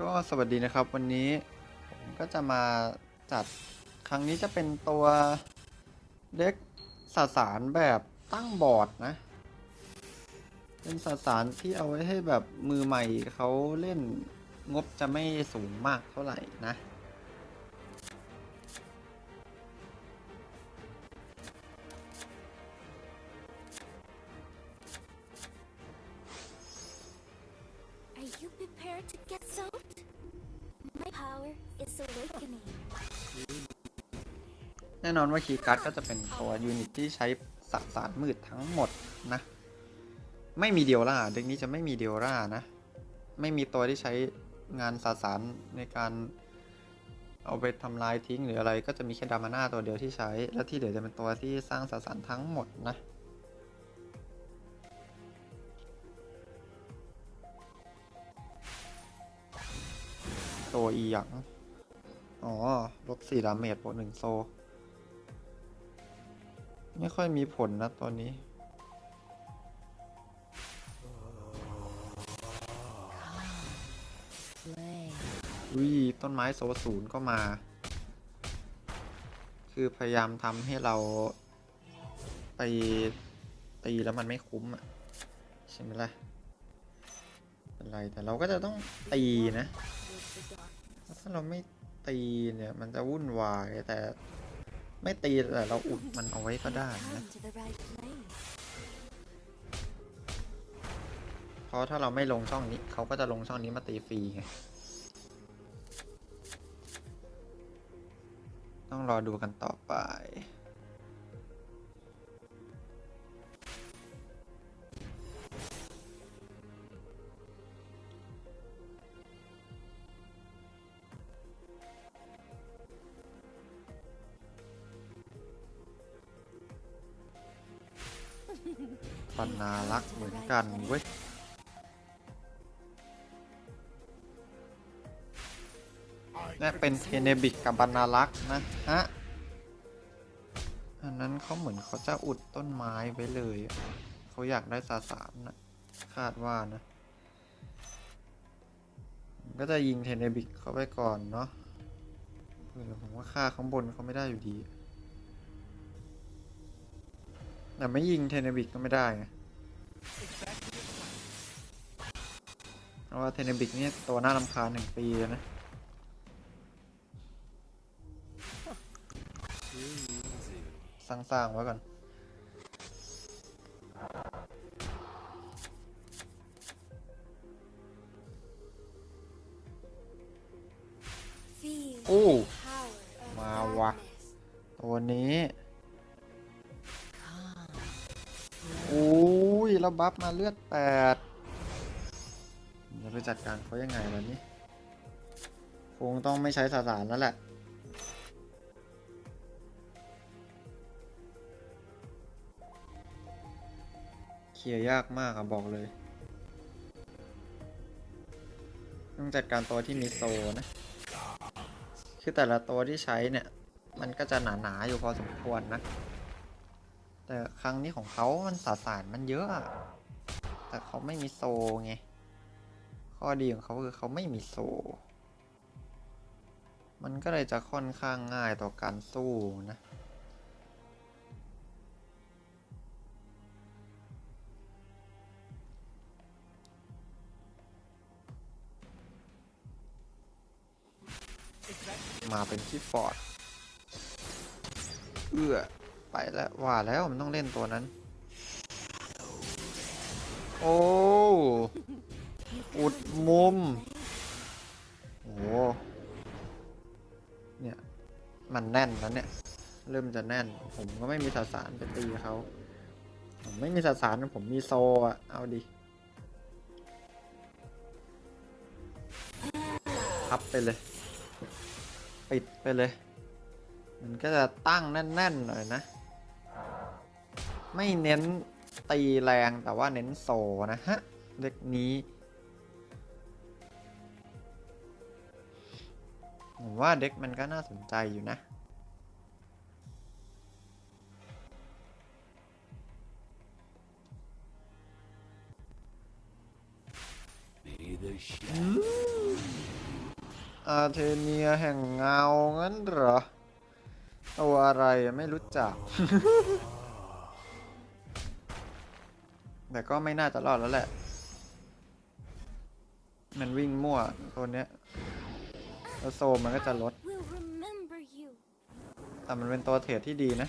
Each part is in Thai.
ก็สวัสดีนะครับวันนี้ผมก็จะมาจัดครั้งนี้จะเป็นตัวเด็กสสารแบบตั้งบอร์ดนะ เป็นสสารที่เอาไว้ให้แบบมือใหม่เขาเล่นงบจะไม่สูงมากเท่าไหร่นะ แน่นอนว่าคีย์การ์ดก็จะเป็นตัวยูนิตที่ใช้สสารมืดทั้งหมดนะ ไม่มีเดียวล่าเด็กนี้จะไม่มีเดียวล่านะ ไม่มีตัวที่ใช้งานสสารในการเอาไปทำลายทิ้งหรืออะไร ก็จะมีแค่ดามาน่าตัวเดียวที่ใช้ และที่เหลือจะเป็นตัวที่สร้างสสารทั้งหมดนะตัวอีหยัง อ๋อ ลบสี่ดาเมจบวกหนึ่งโซ ไม่ค่อยมีผลนะตัวนี้ Play. อุ้ย ต้นไม้โซศูนย์ก็มา คือพยายามทำให้เราไปตีแล้วมันไม่คุ้มอะ ใช่ไหมล่ะเป็นไรแต่เราก็จะต้องตีนะ ถ้าเราไม่ตีเนี่ย มันจะวุ่นวายแต่ ไม่ตีแต่เราอุดมันเอาไว้ก็ได้นะเพราะถ้าเราไม่ลงช่องนี้เขาก็จะลงช่องนี้มาตีฟรีไงต้องรอดูกันต่อไป ปันนารักเหมือนกันเว้ยนี่เป็นเทเนบิกกับบานาลักษ์นะฮะ อันนั้นเขาเหมือนเขาจะอุดต้นไม้ไว้เลย เขาอยากได้สาสารนะ คาดว่านะ ก็จะยิงเทเนบิกเข้าไปก่อนเนาะเออผมว่าค่าข้างบนเขาไม่ได้อยู่ดี แต่ไม่ยิงเทเนบิกก็ไม่ได้ไงเพราะว่าเทเนบิกนี่ตัวน่ารำคาญหนึ่งปีเลยนะสร้างๆไว้ก่อน Feel โอ้ อุ้ยแล้วบัฟมาเลือดแปดจะไปจัดการเขายังไงวะนี่คงต้องไม่ใช้สสารแล้วแหละเคลียร์ยากมากอะบอกเลย ต้องจัดการตัวที่มีโซนะ คือแต่ละตัวที่ใช้เนี่ย มันก็จะหนาๆอยู่พอสมควรนะ แต่ครั้งนี้ของเขามันสาสารมันเยอะอะแต่เขาไม่มีโซไง ข้อดีของเขาคือเขาไม่มีโซ มันก็เลยจะค่อนข้างง่ายต่อการสู้นะมาเป็นที่ฟอร์ด เอื้อ ไปแล้วว่าแล้วมันต้องเล่นตัวนั้น โอ้อุดมุม โอ้เนี่ยมันแน่นแล้วเนี่ย เริ่มจะแน่น ผมก็ไม่มีสสารไปตีเขาผมไม่มีสสารผมมีโซอะเอาดิพับไปเลย ปิดไปเลย มันก็จะตั้งแน่น ๆ หน่อยนะ ไม่เน้นตีแรงแต่ว่าเน้นโซนะฮะเด็กนี้ ผมว่าเด็กมันก็น่าสนใจอยู่นะ May the shadow อาเทเนียแห่งเงางั้นเหรอ ตัวอะไรอะไม่รู้จัก แต่ก็ไม่น่าจะรอดแล้วแหละ มันวิ่งมั่วตัวเนี้ย แล้วโซมันก็จะลด แต่มันเป็นตัวเทรดที่ดีนะ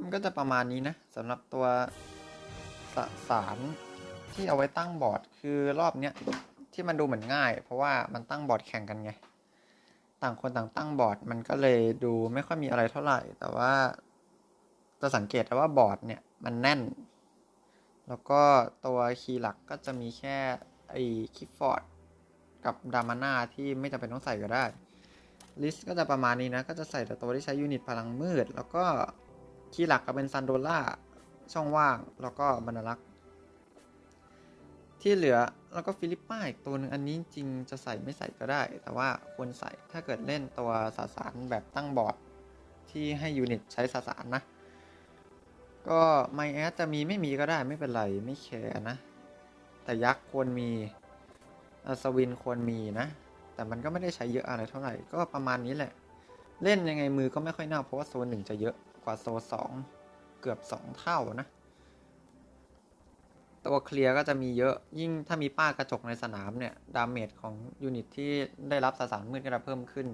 มันก็จะประมาณนี้นะสำหรับตัวสสารที่เอาไว้ตั้งบอร์ดคือรอบเนี้ยที่มันดูเหมือนง่าย เพราะว่ามันตั้งบอร์ดแข่งกันไง ต่างคนต่างตั้งบอร์ดมันก็เลยดูไม่ค่อยมีอะไรเท่าไหร่ แต่ว่าจะสังเกตได้ว่าบอร์ดเนี่ย มันแน่น แล้วก็ตัวคีย์หลักก็จะมีแค่ไอ้คิฟฟอร์ดกับดามาน่าที่ไม่จำเป็นต้องใส่ก็ได้ ลิสต์ก็จะประมาณนี้นะ ก็จะใส่แต่ตัวที่ใช้ยูนิตพลังมืด แล้วก็คีย์หลักก็เป็นซันโดล่าช่องว่างแล้วก็บรรลักษ์ที่เหลือแล้วก็ฟิลิปป้าอีกตัวหนึงอันนี้จริงจะใส่ไม่ใส่ก็ได้ แต่ว่าควรใส่ถ้าเกิดเล่นตัวสสารแบบตั้งบอร์ดที่ให้ยูนิตใช้สสารนะ ก็ไมแอจะมีไม่มีก็ได้ไม่เป็นไรไม่แคร์นะ แต่ยักษ์ควรมีอัศวินควรมีนะ แต่มันก็ไม่ได้ใช้เยอะอะไรเท่าไหร่ก็ประมาณนี้แหละ เล่นยังไงมือก็ไม่ค่อยน่าเพราะว่าโซนหนึ่งจะเยอะกว่าโซนสองเกือบสองเท่านะ ตัวเคลียร์ก็จะมีเยอะยิ่งถ้ามีป้ากระจกในสนามเนี่ย ดาเมจของยูนิตที่ได้รับสสารมืดก็จะเพิ่มขึ้น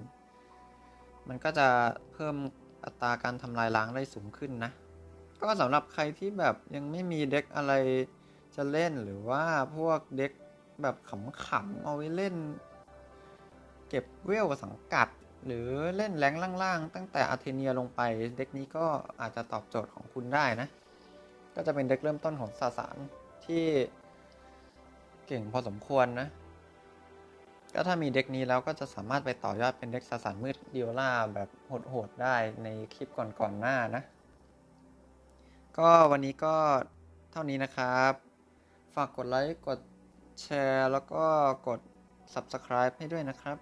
มันก็จะเพิ่มอัตราการทำลายล้างได้สูงขึ้นนะ ก็สำหรับใครที่แบบยังไม่มีเด็กอะไรจะเล่นหรือว่าพวกเด็กแบบขำๆเอาไว้เล่น เก็บเวลสังกัด หรือเล่นแรงล่างๆ ตั้งแต่อาเทเนียลงไป เด็กนี้ก็อาจจะตอบโจทย์ของคุณได้นะ ก็จะเป็นเด็กเริ่มต้นของสสารที่เก่งพอสมควรนะ ก็ถ้ามีเด็กนี้แล้วก็จะสามารถไปต่อยอดเป็นเด็กสสารมืดเดียวล่าแบบโหดๆได้ในคลิปก่อนๆหน้านะ ก็วันนี้ก็เท่านี้นะครับ ฝากกดไลค์ กดแชร์ แล้วก็กด Subscribe ให้ด้วยนะครับ